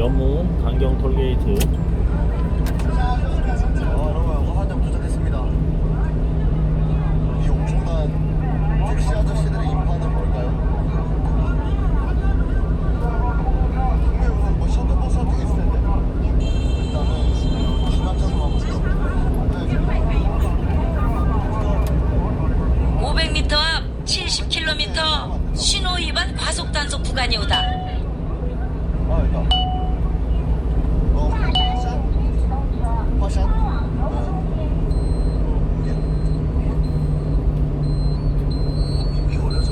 연문 강경 톨게이트 아, 여러분 화산점 도착했습니다. 이 엄청난 택시 아저씨들의 인파는 뭘까요? 분명히 뭐 셔틀 버스 같은 게 있을 텐데. 일단은 지나쳐서 가볼게요. 네, 500m 앞 70km 신호 위반 과속 단속 구간이 오다. 아, 일단. 어, 화샷? 화샷? 네. 이게 어려져.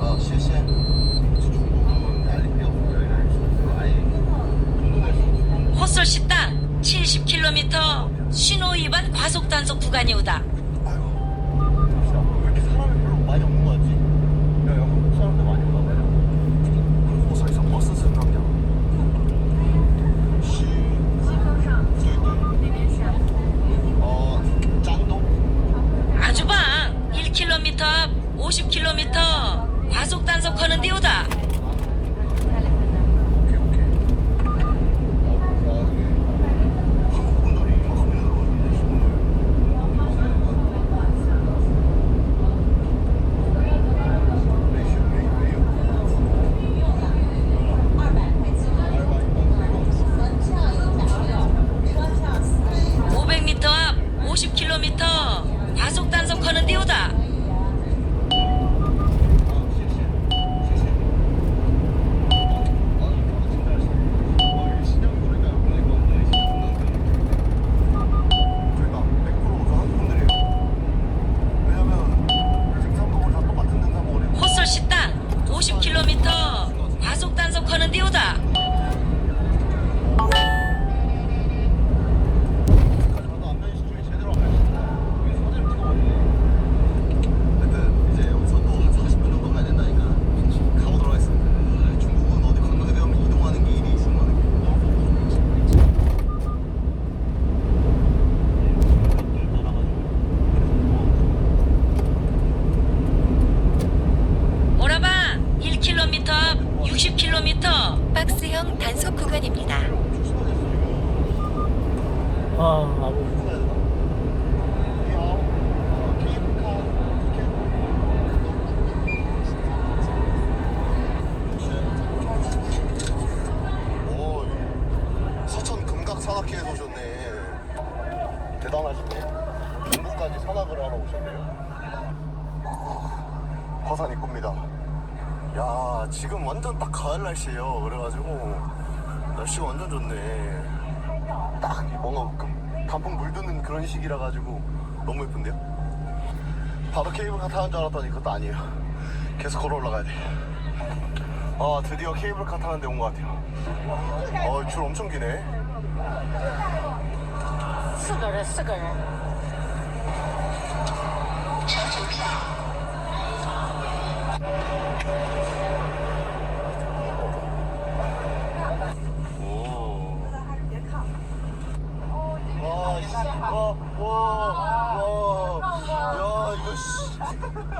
아, 谢谢. 중국은 달릴 필요 없어요. 아예 돈도 낼수 없어요. 헛솔 식당 70km 신호 위반 과속 단속 구간이 오다. 아이고. 진짜 왜 이렇게 사람이 별로 많이 없는 거 같지? 야, 여기 한국 사람들 많이 오나 봐요. 호사에서 버스 승강장. 시. 어, 짠동? 아주방 1km 앞 50km 과속 단속하는 데 오다. 오케이, 오케이. 어, 한국 분들이 이만큼이나 들어갔는데, 오늘. 500m 앞 50km 과속 단속하는 데 오다. 헛솔 식당 50km 과속 단속하는 데 오다. 중국은 어디 건너게 하면 이동하는 게 일이 있으면 오라방 1km 앞 60km 박스형 단속 구간입니다. 아 아고 오, 서천 금각 산악회에서 오셨네. 대단하시네. 중국까지 산악을 하러 오셨네요. 화산 입구입니다. 야 지금 완전 딱 가을 날씨예요. 그래가지고 날씨가 완전 좋네. 딱 뭔가 그 단풍 물드는 그런 시기라 가지고 너무 예쁜데요? 바로 케이블카 타는 줄 알았더니 그것도 아니에요. 계속 걸어 올라가야 돼아 드디어 케이블카 타는 데 온 것 같아요. 아, 어줄 엄청 기네. 수그르 수그르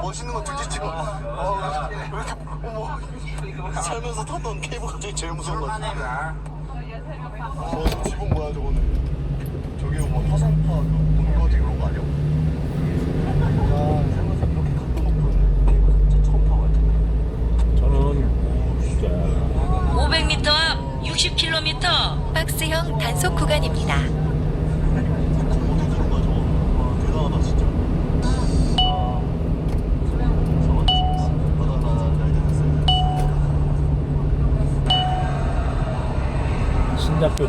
멋있는 거 둘째 찍어. 아, 왜 이렇게, 어머. 살면서 탔던 케이블카 중에 제일 무서운 거 같아. 어, 저 지붕 뭐야, 저거는. 저기 뭐 화산파 그 본거지 그런 거 아니야? 야, 살면서 이렇게 각도 높은 케이블카 진짜 처음 타봐요. 저는 진짜 500m 앞 60km 박스형 단속 구간입니다. 어디 들은 거야, 저거? 와, 대단하다, 진짜. 아. 맞아, 맞아, 나 이제 됐어요. 신작교처럼